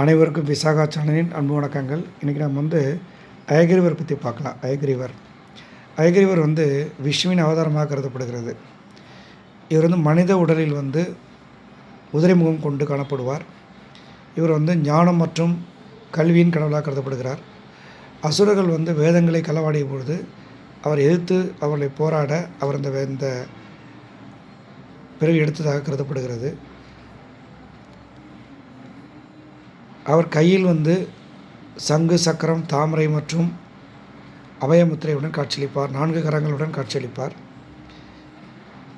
அனைவருக்கும் விசாகா சேனலின் அன்பு வணக்கங்கள். இன்றைக்கி நம்ம வந்து அயகிரிவர் பற்றி பார்க்கலாம். அயகிரிவர் அயகிரிவர் வந்து விஷ்ணுவின் அவதாரமாக கருதப்படுகிறது. இவர் வந்து மனித உடலில் வந்து உதிரைமுகம் கொண்டு காணப்படுவார். இவர் வந்து ஞானம் மற்றும் கல்வியின் கடவுளாக கருதப்படுகிறார். அசுரர்கள் வந்து வேதங்களை களவாடிய பொழுது அவர் எதிர்த்து அவர்களை போராட அவர் இந்த இந்த பிறகு எடுத்ததாக கருதப்படுகிறது. அவர் கையில் வந்து சங்கு சக்கரம் தாமரை மற்றும் அபயமுத்திரையுடன் காட்சியளிப்பார். நான்கு கரங்களுடன் காட்சியளிப்பார்.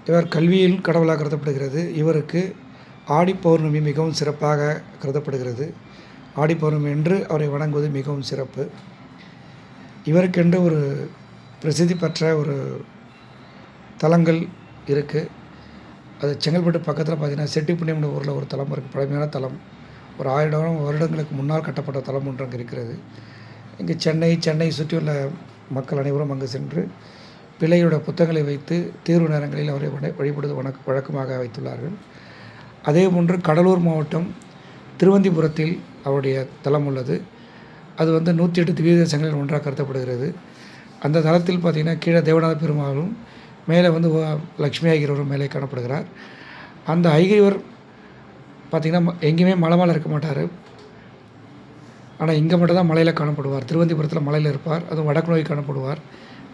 இவர் கல்வியில் கடவுளாக கருதப்படுகிறது. இவருக்கு ஆடி பௌர்ணமி மிகவும் சிறப்பாக கருதப்படுகிறது. ஆடி பௌர்ணமி என்று அவரை வணங்குவது மிகவும் சிறப்பு. இவருக்கென்று ஒரு பிரசித்தி பெற்ற ஒரு தலங்கள் இருக்குது அது செங்கல்பட்டு பக்கத்தில் பார்த்தீங்கன்னா செட்டிப்புண்ணியம்னு ஊரில் ஒரு தலம் இருக்குது பழமையான தலம். ஒரு ஆயிரம் வருடங்களுக்கு முன்னால் கட்டப்பட்ட தலம் ஒன்று அங்கே இருக்கிறது. இங்கே சென்னை சென்னை சுற்றியுள்ள மக்கள் அனைவரும் அங்கு சென்று பிள்ளையோட புத்தகங்களை வைத்து தீர்வு நேரங்களில் அவரை வழிபடுவது வணக்க வழக்கமாக வைத்துள்ளார்கள். அதே போன்று கடலூர் மாவட்டம் திருவந்திபுரத்தில் அவருடைய தலம் உள்ளது. அது வந்து நூற்றி எட்டு திவ்ய தேசங்களில் ஒன்றாக கருதப்படுகிறது. அந்த தலத்தில் பார்த்திங்கன்னா கீழே தேவநாத பெருமாளும் மேலே வந்து லக்ஷ்மி ஐகிரவரும் மேலே காணப்படுகிறார். அந்த ஐகிரிவர் பார்த்திங்கன்னா ம- எங்கேயுமே மலை மேலே இருக்க மாட்டார். ஆனால் இங்கே மட்டும் தான் மலையில் காணப்படுவார். திருவந்திபுரத்தில் மலையில் இருப்பார். அதுவும் வடக்கு நோய் காணப்படுவார்.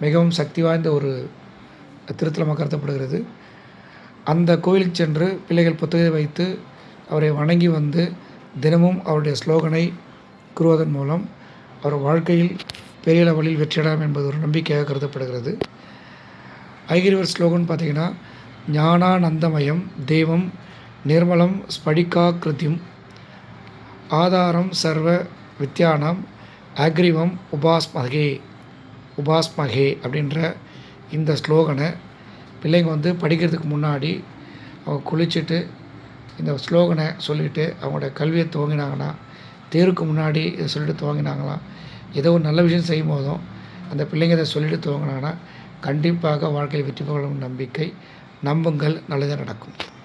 மிகவும் சக்தி வாய்ந்த ஒரு திருத்தலமாக கருதப்படுகிறது. அந்த கோயிலுக்கு சென்று பிள்ளைகள் புத்தகத்தை வைத்து அவரை வணங்கி வந்து தினமும் அவருடைய ஸ்லோகனை கூறுவதன் மூலம் அவர் வாழ்க்கையில் பெரிய லெவலில் வெற்றியலாம் என்பது ஒரு நம்பிக்கையாக கருதப்படுகிறது. ஐகிரிவர் ஸ்லோகன் பார்த்திங்கன்னா ஞானானந்தமயம் தெய்வம் நிர்மலம் ஸ்படிகாக்கிருத்தியும் ஆதாரம் சர்வ வித்யானம் அக்ரிவம் உபாஸ்மகே உபாஸ்மகே அப்படின்ற இந்த ஸ்லோகனை பிள்ளைங்க வந்து படிக்கிறதுக்கு முன்னாடி அவங்க குளிச்சுட்டு இந்த ஸ்லோகனை சொல்லிவிட்டு அவங்களோட கல்வியை துவங்கினாங்கன்னா தேருக்கு முன்னாடி இதை சொல்லிட்டு துவங்கினாங்களாம் ஏதோ ஒரு நல்ல விஷயம் செய்யும் போதும் அந்த பிள்ளைங்க இதை சொல்லிட்டு துவங்கினாங்கன்னா கண்டிப்பாக வாழ்க்கையில் வெற்றி பெறும் நம்பிக்கை நம்புங்கள் நல்லது நடக்கும்.